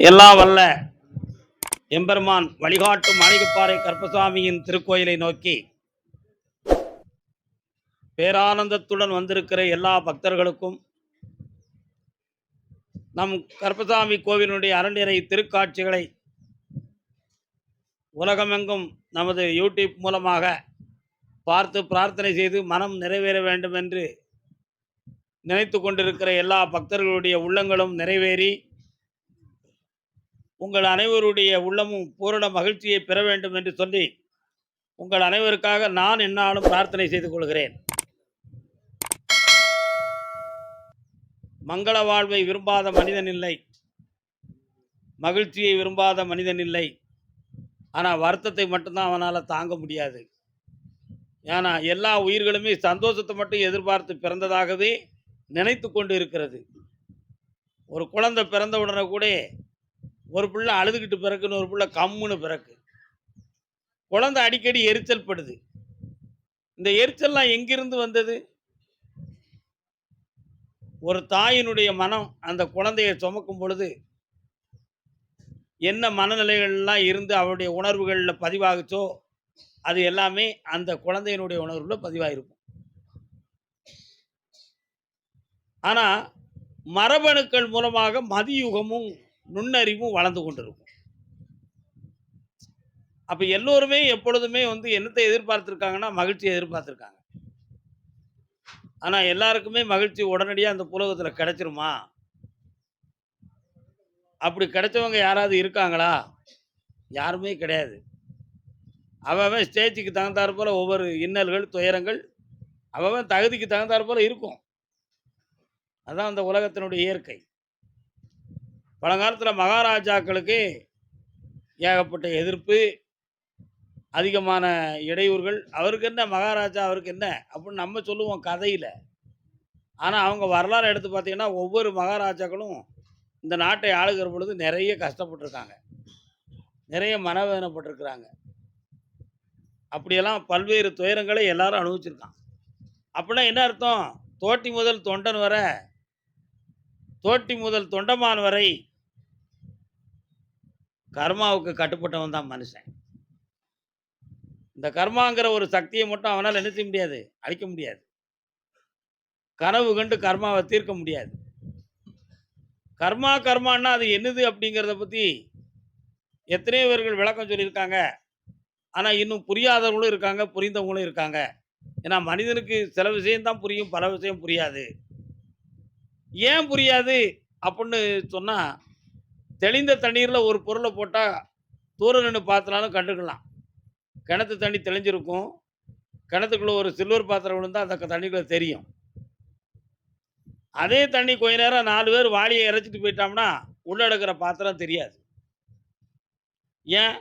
எல்லாம் வல்ல எம்பெருமான் வழிகாட்டும் மாளிகைப்பாறை கற்பசாமியின் திருக்கோயிலை நோக்கி பேரானந்தத்துடன் வந்திருக்கிற எல்லா பக்தர்களுக்கும் நம் கற்பசாமி கோவிலுடைய அரண்யரை திருக்காட்சிகளை உலகமெங்கும் நமது யூடியூப் மூலமாக பார்த்து பிரார்த்தனை செய்து மனம் நிறைவேற வேண்டும் என்று நினைத்து கொண்டிருக்கிற எல்லா பக்தர்களுடைய உள்ளங்களும் நிறைவேறி உங்கள் அனைவருடைய உள்ளமும் பூரண மகிழ்ச்சியை பெற வேண்டும் என்று சொல்லி உங்கள் அனைவருக்காக நான் என்னாலும் பிரார்த்தனை செய்து கொள்கிறேன். மங்கள வாழ்வை விரும்பாத மனிதன் இல்லை. மகிழ்ச்சியை விரும்பாத மனிதன் இல்லை. ஆனால் வருத்தத்தை மட்டும்தான் அவனால் தாங்க முடியாது. ஏன்னா எல்லா உயிர்களுமே சந்தோஷத்தை மட்டும் எதிர்பார்த்து பிறந்ததாகவே நினைத்து கொண்டு இருக்கிறது. ஒரு குழந்தை பிறந்த உடனே கூட ஒரு பிள்ளை அழுதுகிட்டு பிறக்குன்னு ஒரு பிள்ளை கம்முன்னு பிறக்கு குழந்தை அடிக்கடி எரிச்சல் படுது. இந்த எரிச்சல்லாம் எங்கிருந்து வந்தது? ஒரு தாயினுடைய மனம் அந்த குழந்தையை சுமக்கும் பொழுது என்ன மனநிலைகள்லாம் இருந்து அவருடைய உணர்வுகளில் பதிவாகுச்சோ அது எல்லாமே அந்த குழந்தையினுடைய உணர்வில் பதிவாயிருக்கும். ஆனால் மரபணுக்கள் மூலமாக மதியுகமும் நுண்ணறிவும் வளர்ந்து கொண்டிருக்கும். அப்போ எல்லோருமே எப்பொழுதுமே வந்து என்னத்தை எதிர்பார்த்துருக்காங்கன்னா மகிழ்ச்சியை எதிர்பார்த்துருக்காங்க. ஆனால் எல்லாருக்குமே மகிழ்ச்சி உடனடியாக அந்த புலகத்தில் கிடைச்சிருமா? அப்படி கிடைச்சவங்க யாராவது இருக்காங்களா? யாருமே கிடையாது. அவன் ஸ்டேஜுக்கு தகுந்தாற் போல் ஒவ்வொரு இன்னல்கள் துயரங்கள் அவன் தகுதிக்கு தகுந்தாற் போல் இருக்கும். அதான் அந்த உலகத்தினுடைய இயற்கை. பழங்காலத்தில் மகாராஜாக்களுக்கு ஏகப்பட்ட எதிர்ப்பு அதிகமான இடையூறுகள். அவருக்கு என்ன? மகாராஜா அவருக்கு என்ன? அப்படின்னு நம்ம சொல்லுவோம் கதையில். ஆனால் அவங்க வரலாறு எடுத்து பார்த்தீங்கன்னா ஒவ்வொரு மகாராஜாக்களும் இந்த நாட்டை ஆளுகிற பொழுது நிறைய கஷ்டப்பட்டிருக்காங்க. நிறைய மனவேதனைப்பட்டிருக்கிறாங்க. அப்படியெல்லாம் பல்வேறு துயரங்களை எல்லாரும் அனுபவிச்சிருக்கான். அப்படின்னா என்ன அர்த்தம்? தோட்டி முதல் தொண்டன் வரை தோட்டி முதல் தொண்டமான் வரை கர்மாவுக்கு கட்டுப்பட்டவன் தான் மனுஷன். இந்த கர்மாங்கிற ஒரு சக்தியை மட்டும் அவனால் என்ன செய்ய முடியாது? அழிக்க முடியாது. கனவு கண்டு கர்மாவை தீர்க்க முடியாது. கர்மா கர்மான்னா அது என்னது அப்படிங்கிறத பற்றி எத்தனையோ பேர்கள் விளக்கம் சொல்லியிருக்காங்க. ஆனால் இன்னும் புரியாதவங்களும் இருக்காங்க புரிந்தவங்களும் இருக்காங்க. ஏன்னா மனிதனுக்கு சில விஷயம்தான் புரியும் பல விஷயம் புரியாது. ஏன் புரியாது அப்படின்னு சொன்னால் தெளிந்த தண்ணீரில் ஒரு பொருளை போட்டால் தூரம் நின்று பார்த்தனாலும் கண்டுக்கலாம். கிணத்து தண்ணி தெளிஞ்சிருக்கும். கிணத்துக்குள்ளே ஒரு சில்வர் பாத்திரம் விழுந்தால் அந்த தண்ணிக்குள்ளே தெரியும். அதே தண்ணி கொஞ்ச நேரம் நாலு பேர் வாளியை இறைச்சிட்டு போயிட்டோம்னா உள்ள எடுக்கிற பாத்திரம் தெரியாது. ஏன்?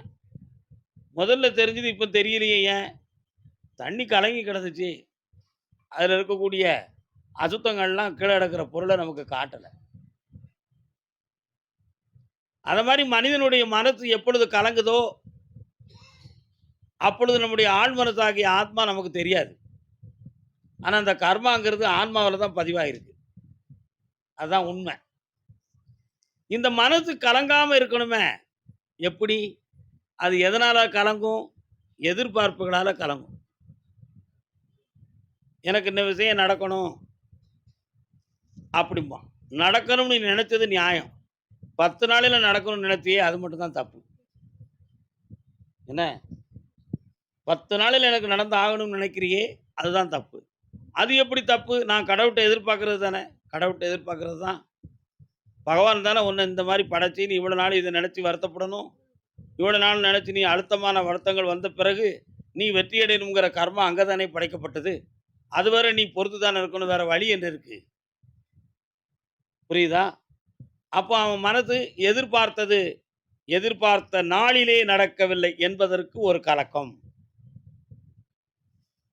முதல்ல தெரிஞ்சது இப்போ தெரியலையே ஏன்? தண்ணி கலங்கி கிடந்துச்சு. அதில் இருக்கக்கூடிய அசுத்தங்கள்லாம் கீழே எடுக்கிற பொருளை நமக்கு காட்டலை. அதை மாதிரி மனிதனுடைய மனசு எப்பொழுது கலங்குதோ அப்பொழுது நம்முடைய ஆள் மனசாகிய ஆத்மா நமக்கு தெரியாது. ஆனால் அந்த கர்மாங்கிறது ஆன்மாவில் தான் பதிவாகிருக்கு அதுதான் உண்மை. இந்த மனசு கலங்காமல் இருக்கணுமே எப்படி? அது எதனால் கலங்கும்? எதிர்பார்ப்புகளால் கலங்கும். எனக்கு இந்த விஷயம் நடக்கணும் அப்படிம்பா. நடக்கணும்னு நினச்சது நியாயம். பத்து நாளில் நடக்கணும்னு நினைத்தியே அது மட்டும்தான் தப்பு. என்ன? பத்து நாளில் எனக்கு நடந்து ஆகணும்னு நினைக்கிறியே அதுதான் தப்பு. அது எப்படி தப்பு? நான் கடவுட்டை எதிர்பார்க்கறது தானே. கடவுட்டை எதிர்பார்க்கறது தான். பகவான் தானே உன்னை இந்த மாதிரி படைச்சி நீ இவ்வளோ நாள் இதை நினச்சி வருத்தப்படணும். இவ்வளோ நாள் நினச்சி நீ அழுத்தமான வருத்தங்கள் வந்த பிறகு நீ வெற்றியடையணுங்கிற கர்மா அங்கே தானே படைக்கப்பட்டது. அதுவரை நீ பொறுத்து தானே இருக்கணும் வேறு வழி என்ன இருக்குது புரியுதா? அப்போ அவன் மனது எதிர்பார்த்தது எதிர்பார்த்த நாளிலே நடக்கவில்லை என்பதற்கு ஒரு கலக்கம்.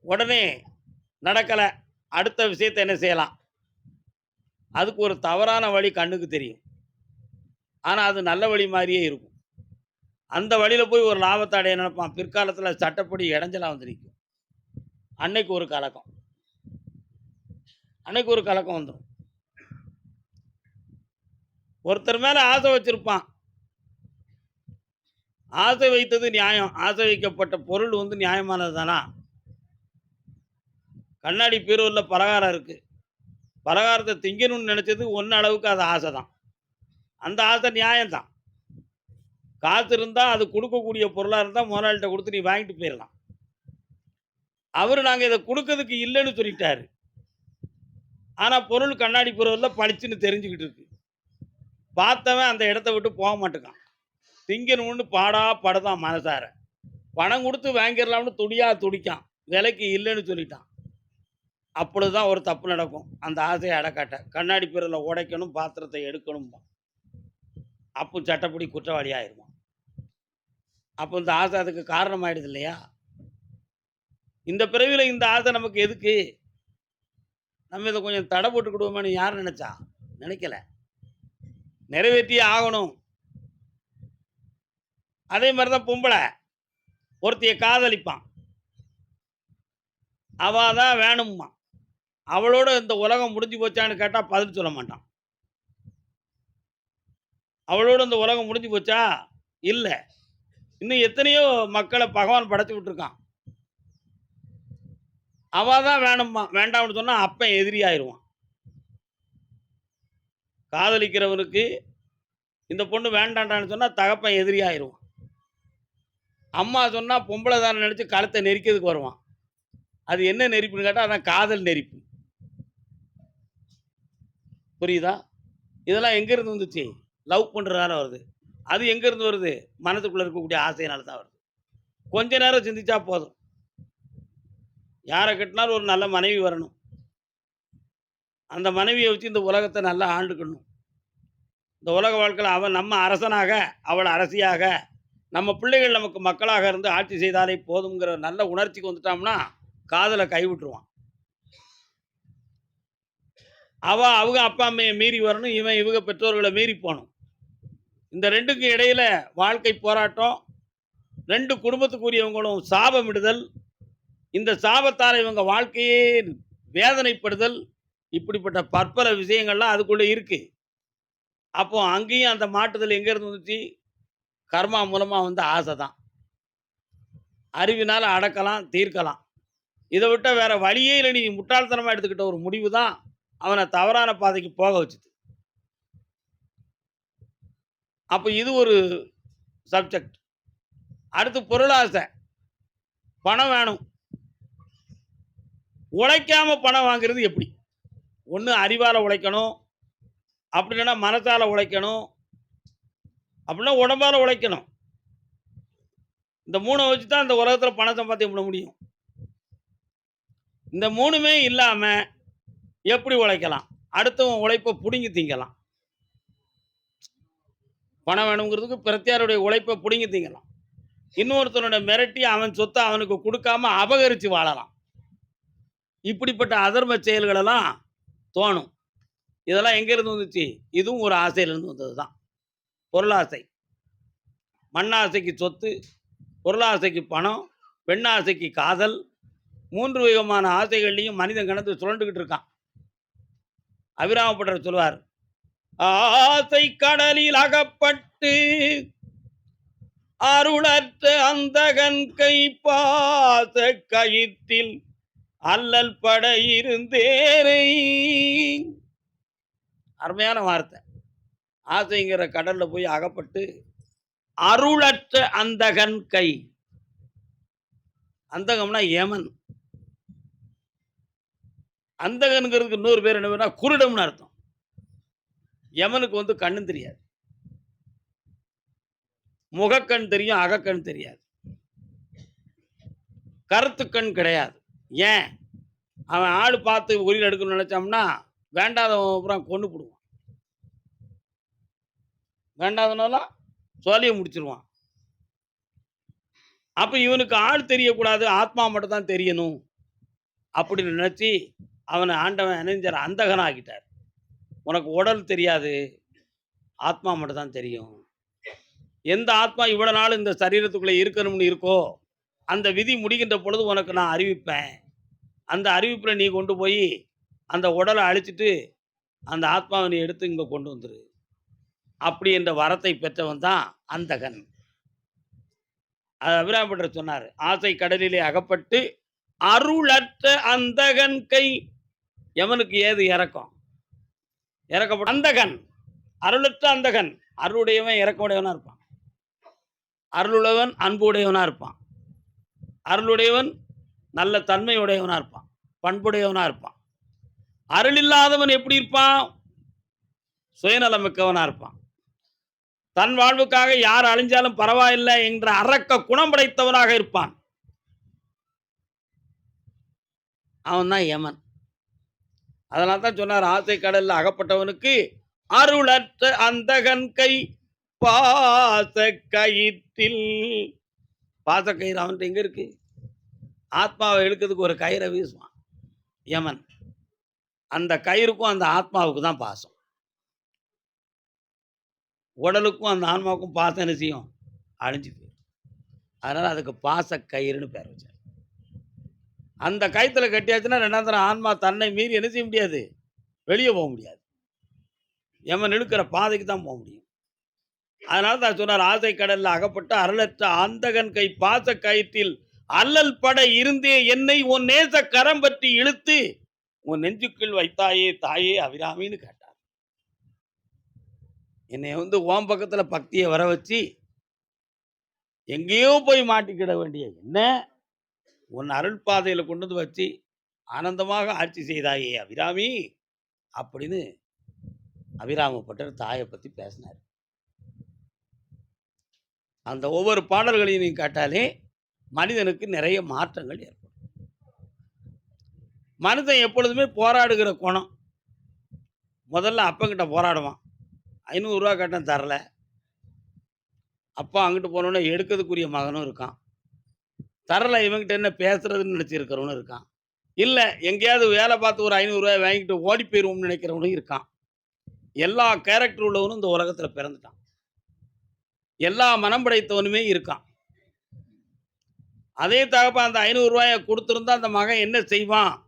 உடனே நடக்கலை. அடுத்த விஷயத்தை என்ன செய்யலாம்? அதுக்கு ஒரு தவறான வழி கண்ணுக்கு தெரியும். ஆனால் அது நல்ல வழி மாதிரியே இருக்கும். அந்த வழியில் போய் ஒரு லாபத்தை அடைய நினைப்பான். பிற்காலத்தில் சட்டப்படி இடைஞ்சலாக வந்துருக்கும் அன்னைக்கு ஒரு கலக்கம். அன்னைக்கு ஒரு கலக்கம் வந்துடும் ஒருத்தர் மேலே ஆசை வச்சுருப்பான். ஆசை வைத்தது நியாயம். ஆசை வைக்கப்பட்ட பொருள் வந்து நியாயமானது தானா கண்ணாடி பீரோவில் பலகாரம் இருக்குது பலகாரத்தை திங்கணும்னு நினச்சது ஒன்று அளவுக்கு அது ஆசை தான் அந்த ஆசை நியாயம்தான். காசு இருந்தால் அது கொடுக்கக்கூடிய பொருளாக இருந்தால் முதலாளிகிட்ட கொடுத்து நீ வாங்கிட்டு போயிடலாம் அவர் நாங்கள் இதை கொடுக்கறதுக்கு இல்லைன்னு சொல்லிட்டாரு. ஆனால் பொருள் கண்ணாடி பொருளில் பளிச்சுன்னு தெரிஞ்சுக்கிட்டு இருக்கு. பார்த்தவன் அந்த இடத்த விட்டு போக மாட்டேங்கான். திங்கணும்னு பாடா படுதான் மனசார. பணம் கொடுத்து வாங்கிடலாம்னு துடியா துடிக்கான். விலைக்கு இல்லைன்னு சொல்லிட்டான். அப்பொழுதுதான் ஒரு தப்பு நடக்கும். அந்த ஆசையை அடக்காட்ட. கண்ணாடி பொருளை உடைக்கணும் பாத்திரத்தை எடுக்கணும் அப்போ சட்டப்படி குற்றவாளி ஆயிடுவான் அப்போ இந்த ஆசை அதுக்கு காரணம் ஆயிடுது இல்லையா? இந்த பிறவியில் இந்த ஆசை நமக்கு எதுக்கு? நம்ம இதை கொஞ்சம் தடை போட்டுக்கிடுவோமேனு யார் நினச்சா? நினைக்கல. நிறைவேற்றியே ஆகணும். அதே மாதிரி தான் பொம்பளை. ஒருத்திய காதலிப்பான். அவ தான் வேணும்மா. அவளோட இந்த உலகம் முடிஞ்சு போச்சான்னு கேட்டால் பதில் சொல்ல மாட்டான். அவளோட இந்த உலகம் முடிஞ்சு போச்சா? இல்லை. இன்னும் எத்தனையோ மக்களை பகவான் படைச்சு விட்டுருக்கான். அவள் தான் வேணும்மா. வேண்டாம்னு சொன்னால் அப்பன் எதிரி ஆயிடுவான் காதலிக்கிறவனுக்கு இந்த பொண்ணு வேண்டாண்டான்னு சொன்னால் தகப்பன் எதிரி அம்மா சொன்னால் பொம்பளை தானே நினச்சி கழுத்தை நெரிக்கிறதுக்கு வருவான். அது என்ன நெரிப்புன்னு கேட்டால் அதான் காதல் நெரிப்பு. புரியுதா? இதெல்லாம் எங்கேருந்து வந்துச்சு? லவ் பண்ணுறதால வருது. அது எங்கேருந்து வருது? மனசுக்குள்ளே இருக்கக்கூடிய ஆசையினால தான் வருது. கொஞ்ச நேரம் சிந்திச்சா போதும். யாரை கட்டினாலும் ஒரு நல்ல மனைவி வரணும். அந்த மனைவியை வச்சு இந்த உலகத்தை நல்லா ஆண்டுக்கணும். இந்த உலக வாழ்க்கையில் அவன் நம்ம அரசனாக அவள் அரசியாக நம்ம பிள்ளைகள் நமக்கு மக்களாக இருந்து ஆட்சி செய்தாலே போதுங்கிற நல்ல உணர்ச்சிக்கு வந்துட்டோம்னா காதலை கைவிட்டுருவான் அவ அவங்க அப்பா அம்மையை மீறி வரணும் இவன் இவங்க பெற்றோர்களை மீறி போகணும். இந்த ரெண்டுக்கும் இடையில வாழ்க்கை போராட்டம் ரெண்டு குடும்பத்துக்குரியவங்களும் சாபமிடுதல் இந்த சாபத்தால் இவங்க வாழ்க்கையே வேதனைப்படுதல் இப்படிப்பட்ட பற்பல விஷயங்கள்லாம் அதுக்குள்ளே இருக்குது அப்போ அங்கேயும் அந்த மாட்டுதல் எங்கேருந்து வந்துச்சு? கர்மா மூலமாக வந்து ஆசை தான். அறிவினால் அடக்கலாம் தீர்க்கலாம். இதை விட்டால் வேறு வழியே இல்லை. நீ முட்டாள்தனமாக எடுத்துக்கிட்ட ஒரு முடிவு தான் அவனை தவறான பாதைக்கு போக வச்சுது. அப்போ இது ஒரு சப்ஜெக்ட் அடுத்து பொருளாசை. பணம் வேணும். உழைக்காமல் பணம் வாங்குறது எப்படி? ஒன்று அறிவால் உழைக்கணும். அப்படி இல்லைன்னா மனத்தால் உழைக்கணும். அப்படின்னா உடம்பால் உழைக்கணும். இந்த மூணை வச்சு தான் இந்த உலகத்தில் பணம் சம்பாத்தியம் பண்ண முடியும். இந்த மூணுமே இல்லாமல் எப்படி உழைக்கலாம்? அடுத்தவன் உழைப்பை பிடுங்கி திங்கலாம். பணம் வேணுங்கிறதுக்கு பிரத்தியாருடைய உழைப்பை பிடுங்கி திங்கலாம். இன்னொருத்தனோட மிரட்டி அவன் சொத்தை அவனுக்கு கொடுக்காம அபகரித்து வாழலாம். இப்படிப்பட்ட அதர்ம செயல்களெல்லாம் தோணும். இதெல்லாம் எங்கேருந்து வந்துச்சு? இதுவும் ஒரு ஆசையிலேருந்து வந்தது தான் பொருளாசை மண்ணாசைக்கு சொத்து பொருளாசைக்கு பணம் பெண்ணாசைக்கு காதல் மூன்று விதமான ஆசைகள்லையும் மனிதன் கணத்து சுழண்டுக்கிட்டு இருக்கான். அபிராமப்பட்டர் சொல்வார் ஆசை கடலில் அகப்பட்டு அருளற்ற அந்தகன் கை பாச கயிற்றில் அல்லல் பட இருந்தேரை அருமையான வார்த்தை. ஆசைங்கிற கடலில் போய் அகப்பட்டு அருளற்ற அந்தகன் கை. அந்தகம்னா யமன். அந்தகனுங்கிறதுக்கு இன்னொரு பேர் என்ன பேர்னா குருடம்னு அர்த்தம். யமனுக்கு வந்து கண்ணும் தெரியாது. முகக்கண் தெரியும் அகக்கண் தெரியாது. கருத்துக்கண் கிடையாது. ஏன்? அவன் ஆள் பார்த்து உயிர் எடுக்கணும்னு நினச்சோம்னா வேண்டாதவன் அப்புறம் கொண்டு போடுவான். வேண்டாதனாலாம் சோழியை முடிச்சிருவான். அப்போ இவனுக்கு ஆள் தெரியக்கூடாது ஆத்மா மட்டும் தான் தெரியணும் அப்படின்னு நினச்சி அவனை ஆண்டவன் அணிஞ்சர் அந்தகன் ஆகிட்டார் உனக்கு உடல் தெரியாது ஆத்மா மட்டும் தான் தெரியும். எந்த ஆத்மா இவ்வளோ நாள் இந்த சரீரத்துக்குள்ளே இருக்கணும்னு இருக்கோ அந்த விதி முடிகின்ற பொழுது உனக்கு நான் அறிவிப்பேன். அந்த அறிவிப்பில் நீ கொண்டு போய் அந்த உடலை அழிச்சிட்டு அந்த ஆத்மாவை நீ எடுத்து இங்கே கொண்டு வந்துரு. அப்படி என்ற வரத்தை பெற்றவன் தான் அந்தகன். அது அபிராமபட்டர் சொன்னார் ஆசை கடலிலே அகப்பட்டு அருளற்ற அந்தகன் கை. எவனுக்கு ஏது இறக்கம்? இறக்கப்பட்ட அந்தகன் அருளற்ற அந்தகன். அருளுடையவன் இறக்கமுடையவனா இருப்பான். அருளுடையவன் அன்புடையவனா இருப்பான். அருளுடையவன் நல்ல தன்மையுடையவனா இருப்பான். பண்புடையவனா இருப்பான். அருள் இல்லாதவன் எப்படி இருப்பான்? சுயநலமிக்கவனா இருப்பான். தன் வாழ்வுக்காக யார் அழிஞ்சாலும் பரவாயில்லை என்ற அரக்க குணம் படைத்தவனாக இருப்பான். அவன் தான் யமன். அதனால தான் சொன்னார் ஆசை கடல்ல அகப்பட்டவனுக்கு அருளற்ற அந்தகன் கை பாச கயிற்றில். பாச கயிறு அவன்கிட்ட எங்க இருக்கு? ஆத்மாவை இழுக்கிறதுக்கு ஒரு கயிறை வீசுவான். யமன். அந்த கயிறுக்கும் அந்த ஆத்மாவுக்கு தான் பாசம். உடலுக்கும் அந்த ஆன்மாவுக்கும் பாசம் என்ன செய்யும்? அழிஞ்சு போயிடும். அதனால் அதுக்கு பாச கயிறுன்னு பேர் வச்சார். அந்த கயிற்றுல கட்டியாச்சுன்னா ரெண்டாம் தரம் ஆன்மா தன்னை மீறி என்ன செய்ய முடியாது? வெளியே போக முடியாது. எமன் இழுக்கிற பாதைக்கு தான் போக முடியும். அதனால தான் சொன்னார் ஆசை கடலில் அகப்பட்ட அருளற்ற அந்தகன் கை பாச கயிற்றில் அல்லல் பட இருந்தே என்னை உன் நேச கரம் பற்றி இழுத்து உன் நெஞ்சுக்குள் வைத்தாயே தாயே அபிராமின்னு கேட்டார். என்னை வந்து ஓம் பக்கத்தில் பக்தியை வர வச்சு எங்கேயோ போய் மாட்டிக்கிட வேண்டிய என்ன? உன் அருள் பாதையில் கொண்டு வந்து வச்சு ஆனந்தமாக ஆட்சி செய்தாயே அபிராமி அப்படின்னு அபிராமப்பட்டர் தாயை பற்றி பேசினார். அந்த ஒவ்வொரு பாடல்களையும் நீ கேட்டாலே மனிதனுக்கு நிறைய மாற்றங்கள் ஏற்படும். மனிதன் எப்பொழுதுமே போராடுகிற குணம். முதல்ல அப்பங்கிட்ட போராடுவான். ஐநூறுரூவா கட்டம் தரல. அப்பா அங்கிட்டு போனோடனே எடுக்கிறதுக்குரிய மகனும் இருக்கான். தரல இவங்கிட்ட என்ன பேசுறதுன்னு நினச்சிருக்கிறவனும் இருக்கான். இல்லை எங்கேயாவது வேலை பார்த்து ஒரு ஐநூறுரூவா வாங்கிட்டு ஓடி போயிடுவோம்னு நினைக்கிறவனும் இருக்கான். எல்லா கேரக்டர் உள்ளவனும் இந்த உலகத்தில் பிறந்துட்டான். எல்லா மனம் படைத்தவனுமே இருக்கான். அதே தகப்ப அந்த ஐநூறுரூவாயை கொடுத்துருந்தா அந்த மகன் என்ன செய்வான்?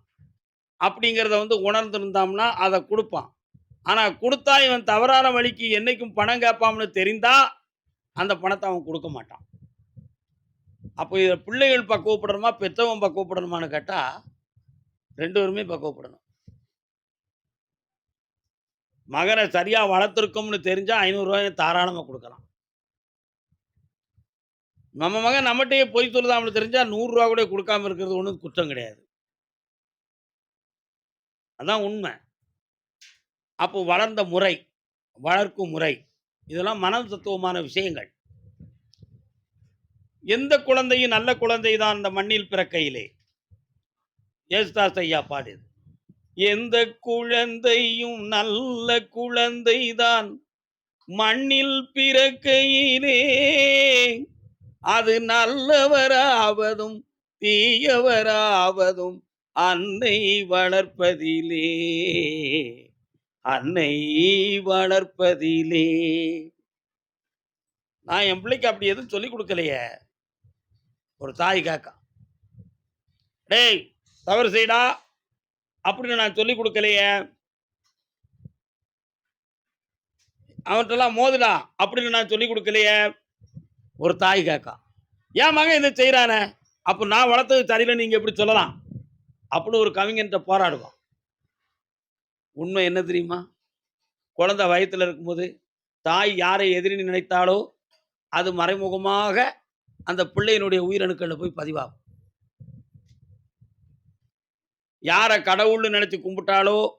அப்படிங்கிறத வந்து உணர்ந்திருந்தோம்னா அதை கொடுப்பான். ஆனால் கொடுத்தா இவன் தவறான வழிக்கு என்னைக்கும் பணம் கேட்பான்னு தெரிந்தா அந்த பணத்தை அவன் கொடுக்க மாட்டான். அப்போ இதை பிள்ளைகள் பக்குவப்படணுமா பெற்றவன் பக்குவப்படணுமான்னு கேட்டால் ரெண்டு பேருமே பக்குவப்படணும் மகனை சரியாக வளர்த்துருக்கோம்னு தெரிஞ்சால் ஐநூறுரூவாயை தாராளமாக கொடுக்கலாம். நம்ம மகன் நம்மகிட்டயே பொய் சொல்லுதாம்னு தெரிஞ்சால் நூறுரூவா கூட கொடுக்காம இருக்கிறது ஒன்றும் குற்றம் கிடையாது. அதான் உண்மை. அப்போ வளர்ந்த முறை வளர்க்கும் முறை இதெல்லாம் மனம் தத்துவமான விஷயங்கள். எந்த குழந்தையும் நல்ல குழந்தை தான் அந்த மண்ணில் பிறக்கையிலே. ஏசுதாஸ் ஐயா பாடியது எந்த குழந்தையும் நல்ல குழந்தைதான் மண்ணில் பிறக்கையிலே. அது நல்லவராவதும் தீயவராவதும் அன்னை வளர்ப்பதிலே. அன்னை வளர்ப்பதிலே. நான் என் பிள்ளைக்கு அப்படி எதுவும் சொல்லி கொடுக்கலையே. ஒரு தாய் காக்கா. டேய் தவறு செய்டா. அப்படின்னு நான் சொல்லி கொடுக்கலையே. அவன்கிட்டலாம் மோதுடா அப்படின்னு நான் சொல்லி கொடுக்கலையே. ஒரு தாய் காக்கா. என் மகன் இதை செய்கிறானே அப்போ நான் வளர்த்தது சரியில்லை நீங்கள் எப்படி சொல்லலாம்? அப்படின்னு ஒரு கவிஞன்ட்ட போராடுவோம் உண்மை என்ன தெரியுமா? குழந்தை வயத்தில் இருக்கும்போது தாய் யாரை எதிரி நினைத்தாலோ அது மறைமுகமாக அந்த பிள்ளையினுடைய உயிரணுக்களில் போய் பதிவாகும். யாரை கடவுள்னு நினச்சி கும்பிட்டாலோ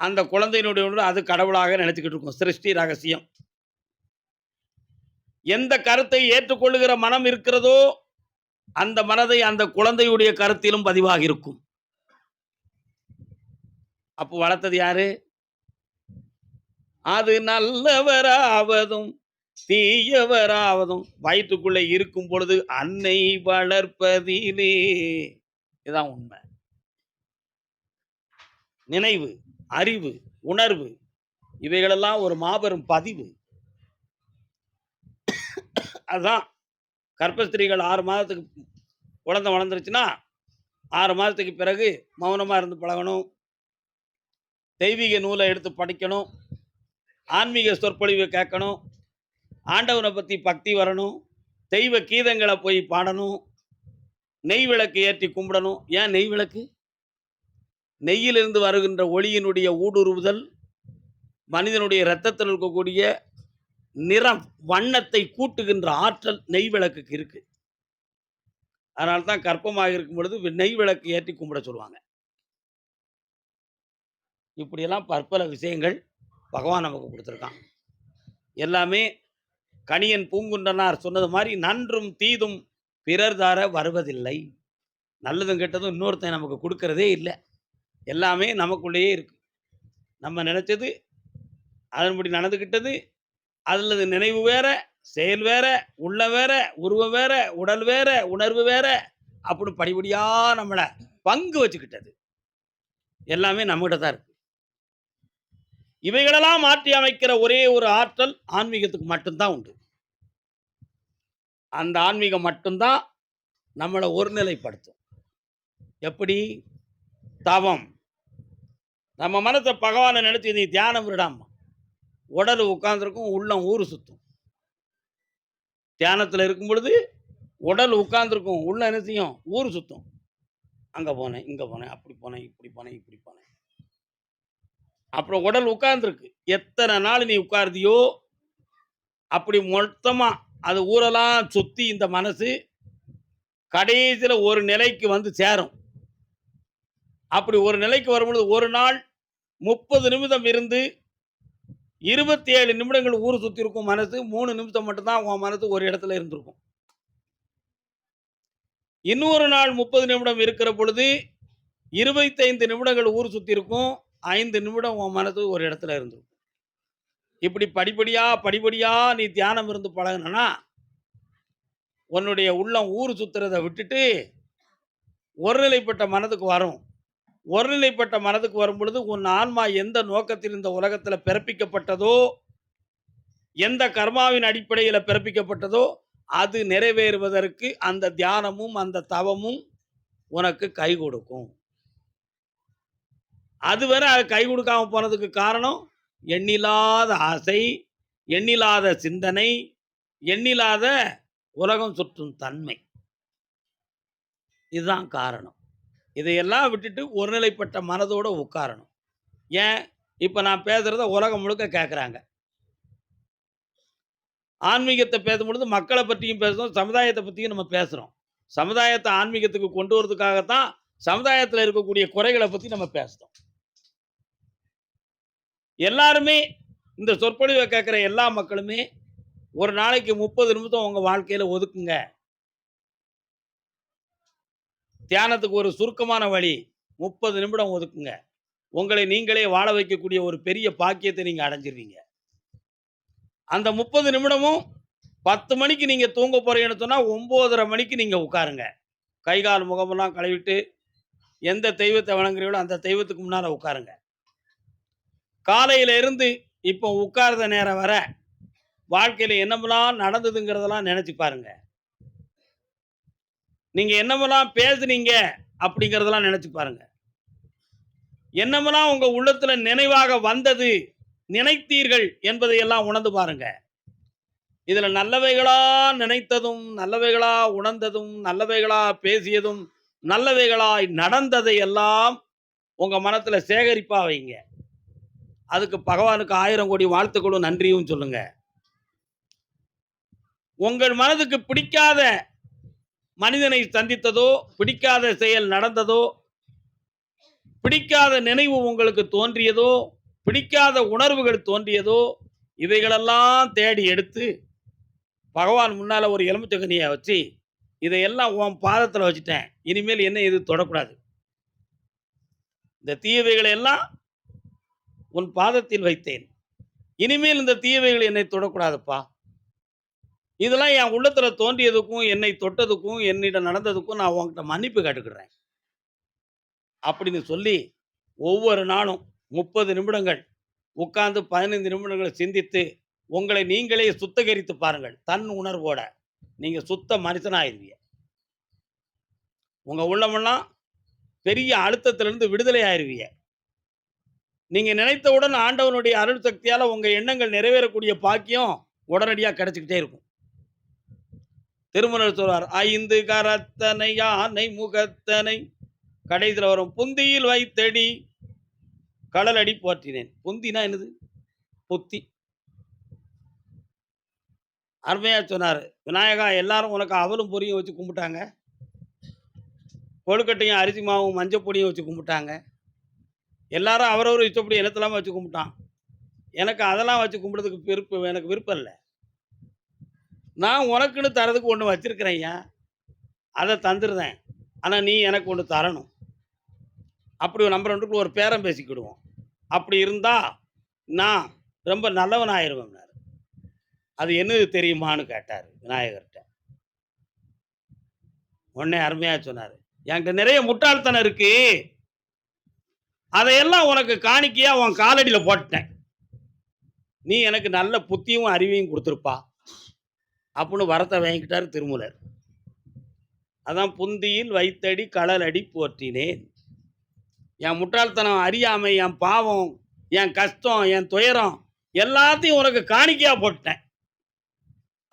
அந்த குழந்தையினுடைய உணர்வு அது கடவுளாக நினச்சிக்கிட்டு இருக்கும். சிருஷ்டி ரகசியம். எந்த கருத்தை ஏற்றுக்கொள்ளுகிற மனம் இருக்கிறதோ அந்த மனதை அந்த குழந்தையுடைய கருத்திலும் பதிவாக இருக்கும் அப்போ வளர்த்தது யாரு? அது நல்லவராவதும் தீயவராவதும் வயிற்றுக்குள்ளே இருக்கும் பொழுது அன்னை வளர்ப்பதிலே. இதுதான் உண்மை. நினைவு அறிவு உணர்வு இவைகளெல்லாம் ஒரு மாபெரும் பதிவு. அதுதான் கர்ப்பஸ்திரீகள் ஆறு மாதத்துக்கு குழந்தை வளர்ந்துருச்சுன்னா ஆறு மாதத்துக்கு பிறகு மௌனமாக இருந்து பழகணும். தெய்வீக நூலை எடுத்து படிக்கணும். ஆன்மீக சொற்பொழிவை கேட்கணும். ஆண்டவனை பற்றி பக்தி வரணும். தெய்வ கீதங்களை போய் பாடணும். நெய் விளக்கு ஏற்றி கும்பிடணும். ஏன் நெய் விளக்கு? நெய்யிலிருந்து வருகின்ற ஒளியினுடைய ஊடுருவுதல் மனிதனுடைய இரத்தத்தில் இருக்கக்கூடிய நிறம் வண்ணத்தை கூட்டுகின்ற ஆற்றல் நெய் விளக்குக்கு இருக்கு. அதனால தான் கற்பமாக இருக்கும் பொழுது நெய் விளக்கு ஏற்றி கும்பிட சொல்லுவாங்க. இப்படியெல்லாம் பற்பல விஷயங்கள் பகவான் நமக்கு கொடுத்துருக்கான். எல்லாமே கணியன் பூங்குன்றனார் சொன்னது மாதிரி நன்றும் தீதும் பிறர் தார வருவதில்லை. நல்லதும் கெட்டதும் இன்னொருத்தன் நமக்கு கொடுக்கறதே இல்லை. எல்லாமே நமக்குள்ளேயே இருக்கு. நம்ம நினைச்சது அதன்படி நடந்துக்கிட்டது அல்லது நினைவு வேற செயல் வேற உள்ள வேற உருவம் வேற உடல் வேற உணர்வு வேற அப்படி படிப்படியாக நம்மளை பங்கு வச்சுக்கிட்டது. எல்லாமே நம்மகிட்ட தான் இருக்கு. இவைகளெல்லாம் மாற்றி அமைக்கிற ஒரே ஒரு ஆற்றல் ஆன்மீகத்துக்கு மட்டும்தான் உண்டு. அந்த ஆன்மீகம் மட்டும்தான் நம்மளை ஒருநிலைப்படுத்தும். எப்படி? தவம். நம்ம மனத்தை பகவானை நினைச்சு நீ தியானம் விடாமா உடல் உட்கார்ந்துருக்கும் உள்ளம் ஊர் சுத்தும். தியானத்தில் இருக்கும் பொழுது உடல் உட்கார்ந்துருக்கும் உள்ள என்ன செய்யும்? ஊர் சுத்தும். அங்கே போனேன் இங்கே போனேன் அப்படி போனேன் இப்படி போனேன் இப்படி போனேன். அப்புறம் உடல் உட்கார்ந்துருக்கு. எத்தனை நாள் நீ உட்கார்ந்தியோ அப்படி மொத்தமாக அது ஊரெல்லாம் சுற்றி இந்த மனசு கடைசியில் ஒரு நிலைக்கு வந்து சேரும். அப்படி ஒரு நிலைக்கு வரும்பொழுது ஒரு நாள் முப்பது நிமிடம் இருந்து இருபத்தி ஏழு நிமிடங்கள் ஊர் சுற்றி இருக்கும் மனசு மூணு நிமிஷம் மட்டும்தான் உன் மனசு ஒரு இடத்துல இருந்திருக்கும். இன்னொரு நாள் முப்பது நிமிடம் இருக்கிற பொழுது இருபத்தைந்து நிமிடங்கள் ஊர் சுற்றி இருக்கும் ஐந்து நிமிடம் உன் மனது ஒரு இடத்துல இருந்திருக்கும். இப்படி படிப்படியாக படிப்படியாக நீ தியானம் இருந்து பழகினா உன்னுடைய உள்ளம் ஊர் சுற்றுறதை விட்டுட்டு ஒருநிலைப்பட்ட மனதுக்கு வரும். ஒருநிலைப்பட்ட மனதுக்கு வரும் பொழுது உன் ஆன்மா எந்த நோக்கத்தில் இந்த உலகத்தில் பிறப்பிக்கப்பட்டதோ எந்த கர்மாவின் அடிப்படையில் பிறப்பிக்கப்பட்டதோ அது நிறைவேறுவதற்கு அந்த தியானமும் அந்த தவமும் உனக்கு கை கொடுக்கும். அதுவரை அது கை கொடுக்காம போனதுக்கு காரணம் எண்ணிலாத ஆசை எண்ணிலாத சிந்தனை எண்ணிலாத உலகம் சுற்றும் தன்மை. இதுதான் காரணம். இதையெல்லாம் விட்டுட்டு ஒருநிலைப்பட்ட மனதோடு உட்காரணும். ஏன்? இப்போ நான் பேசுகிறத உலகம் முழுக்க கேட்குறாங்க ஆன்மீகத்தை பேசும் பொழுது மக்களை பற்றியும் பேசுகிறோம் சமுதாயத்தை பற்றியும் நம்ம பேசுகிறோம் சமுதாயத்தை ஆன்மீகத்துக்கு கொண்டு வரதுக்காகத்தான் சமுதாயத்தில் இருக்கக்கூடிய குறைகளை பற்றி நம்ம பேசுகிறோம் எல்லாருமே இந்த சொற்பொழிவை கேட்குற எல்லா மக்களுமே ஒரு நாளைக்கு முப்பது நிமிஷம் உங்கள் வாழ்க்கையில் ஒதுக்குங்க. தியானத்துக்கு ஒரு சுருக்கமான வழி. முப்பது நிமிடம் ஒதுக்குங்க. உங்களை நீங்களே வாழ வைக்கக்கூடிய ஒரு பெரிய பாக்கியத்தை நீங்கள் அடைஞ்சிருவீங்க. அந்த முப்பது நிமிடமும் பத்து மணிக்கு நீங்கள் தூங்க போறீங்கன்னு சொன்னால் ஒம்போதரை மணிக்கு நீங்கள் உட்காருங்க. கை கால் முகமெல்லாம் கழுவிட்டு எந்த தெய்வத்தை வணங்குறீங்களோ அந்த தெய்வத்துக்கு முன்னால் உட்காருங்க. காலையில இருந்து இப்போ உட்கார்ந்த நேரம் வர. வாழ்க்கையில் என்னமெல்லாம் நடந்ததுங்கிறதெல்லாம் நினச்சி பாருங்கள் நீங்கள் என்னமெல்லாம் பேசுனீங்க அப்படிங்கிறதெல்லாம் நினச்சி பாருங்க. என்னமெல்லாம் உங்கள் உள்ளத்தில் நினைவாக வந்தது நினைத்தீர்கள் என்பதையெல்லாம் உணர்ந்து பாருங்க. இதில் நல்லவைகளா நினைத்ததும் நல்லவைகளா உணர்ந்ததும் நல்லவைகளா பேசியதும் நல்லவைகளாய் நடந்ததை எல்லாம் உங்கள் மனத்தில் சேகரிப்பா வைங்க. அதுக்கு பகவானுக்கு ஆயிரம் கோடி வாழ்த்துக்களும் நன்றியும் சொல்லுங்க. உங்கள் மனதுக்கு பிடிக்காத மனிதனை சந்தித்ததோ பிடிக்காத செயல் நடந்ததோ பிடிக்காத நினைவு உங்களுக்கு தோன்றியதோ பிடிக்காத உணர்வுகள் தோன்றியதோ இவைகளெல்லாம் தேடி எடுத்து பகவான் முன்னால் ஒரு எலும்புச்சகனியை வச்சு இதையெல்லாம் உன் பாதத்தில் வச்சுட்டேன். இனிமேல் என்ன இது தொடக்கூடாது. இந்த தீயவைகளை எல்லாம் உன் பாதத்தில் வைத்தேன். இனிமேல் இந்த தீயவைகள் என்னை தொடக்கூடாதுப்பா. இதெல்லாம் என் உள்ளத்தில் தோன்றியதுக்கும் என்னை தொட்டதுக்கும் என்னிடம் நடந்ததுக்கும் நான் உங்ககிட்ட மன்னிப்பு கேட்டுக்கிறேன். அப்படின்னு சொல்லி ஒவ்வொரு நாளும் முப்பது நிமிடங்கள் உட்கார்ந்து பதினைந்து நிமிடங்கள் சிந்தித்து உங்களை நீங்களே சுத்தகரித்து பாருங்கள். தன் உணர்வோட நீங்கள் சுத்த மனுஷனாயிருவீங்க உங்கள் உள்ளமெல்லாம் பெரிய அழுத்தத்திலிருந்து விடுதலை ஆயிருவீங்க நீங்கள் நினைத்தவுடன் ஆண்டவனுடைய அருள் சக்தியால் உங்கள் எண்ணங்கள் நிறைவேறக்கூடிய பாக்கியம் உடனடியாக கிடைச்சிக்கிட்டே இருக்கும். திருமணர் சொல்வார் ஐந்து கரத்தனை யானை முகத்தனை கடைசியில் வரும் புந்தியில் வைத்தடி கடலடி போற்றினேன். புந்தினா என்னது? புத்தி. அருமையா சொன்னார். விநாயகா எல்லாரும் உனக்கு அவலும் பொரியும் வச்சு கும்பிட்டாங்க. கொழுக்கட்டையும் அரிசி மாவும் மஞ்சள் பொடியும் வச்சு கும்பிட்டாங்க. எல்லாரும் அவரவர் இஷ்டப்படி என்னத்தெல்லாம் வச்சு கும்பிட்டான். எனக்கு அதெல்லாம் வச்சு கும்பிட்றதுக்கு விருப்பம் எனக்கு விருப்பம் இல்லை. நான் உனக்குன்னு தரதுக்கு ஒன்று வச்சிருக்கிறேன் ஐயா. அதை தந்துடுறேன் ஆனால் நீ எனக்கு ஒன்று தரணும். அப்படி நம்ம ரெண்டுக்குள்ள ஒரு பேரம் பேசிக்கிடுவோம். அப்படி இருந்தால் நான் ரொம்ப நல்லவன் நல்லவனாயிருவேன் அது என்னது தெரியுமான்னு கேட்டார் விநாயகர்கிட்ட. உடனே அருமையாக சொன்னார் என்கிட்ட நிறைய முட்டாள்தனம் இருக்கு. அதையெல்லாம் உனக்கு காணிக்கையாக உன் காலடியில் போட்டேன் நீ எனக்கு நல்ல புத்தியும் அறிவையும் கொடுத்துருப்பா. அப்படின்னு வரத்தை வாங்கிக்கிட்டார் திருமூலர். அதான் புந்தியில் வைத்தடி கடலடி போற்றினேன். என் முட்டாள்தனம் அறியாமை என் பாவம் என் கஷ்டம் என் துயரம் எல்லாத்தையும் உனக்கு காணிக்கையாக போட்டேன்.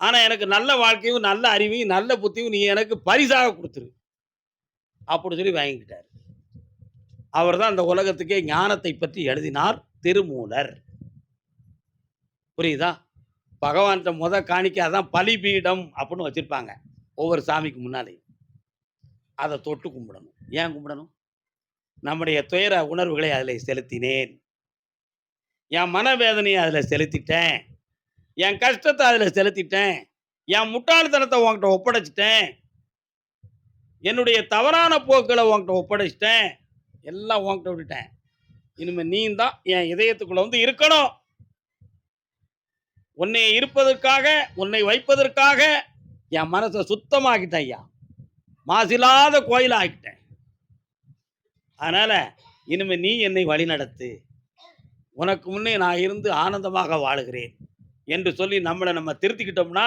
ஆனால் எனக்கு நல்ல வாழ்க்கையும் நல்ல அறிவையும் நல்ல புத்தியும் நீ எனக்கு பரிசாக கொடுத்துரு. அப்படி சொல்லி வாங்கிக்கிட்டார். அவர் தான் அந்த உலகத்துக்கே ஞானத்தை பற்றி எழுதினார் திருமூலர். புரியுதா? பகவான்கிட்ட முத காணிக்க அதான் பலிபீடம் அப்படின்னு வச்சுருப்பாங்க. ஒவ்வொரு சாமிக்கு முன்னாலே அதை தொட்டு கும்பிடணும். ஏன் கும்பிடணும்? நம்முடைய துயர உணர்வுகளை அதில் செலுத்தினேன். என் மனவேதனையை அதில் செலுத்திட்டேன். என் கஷ்டத்தை அதில் செலுத்திட்டேன். என் முட்டாள்தனத்தை உன்கிட்ட ஒப்படைச்சிட்டேன். என்னுடைய தவறான போக்களை உன்கிட்ட ஒப்படைச்சிட்டேன். எல்லாம் உன்கிட்ட விட்டுட்டேன். இனிமேல் நீ தான் என் இதயத்துக்குள்ளே வந்து இருக்கணும். உன்னை இருப்பதற்காக உன்னை வைப்பதற்காக என் மனசை சுத்தமாக்கிட்டேன் ஐயா. மாசில்லாத கோயில் ஆக்கிட்டேன் அதனால இனிமே நீ என்னை வழிநடத்து. உனக்கு முன்னே நான் இருந்து ஆனந்தமாக வாழுகிறேன் என்று சொல்லி நம்மளை நம்ம திருத்திக்கிட்டோம்னா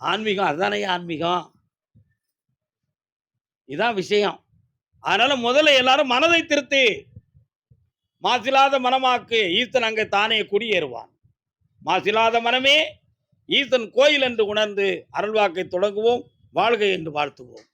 ஆன்மீகம் அதுதானே ஆன்மீகம். இதான் விஷயம். அதனால முதல்ல எல்லாரும் மனதை திருத்து. மாசில்லாத மனமாக்கு ஈசன் அங்கே தானே குடியேறுவான். மாசில்லாத மனமே ஈசன் கோயில் என்று உணர்ந்து அருள்வாக்கை தொடங்குவோம் வாழ்கை என்று வாழ்த்துவோம்.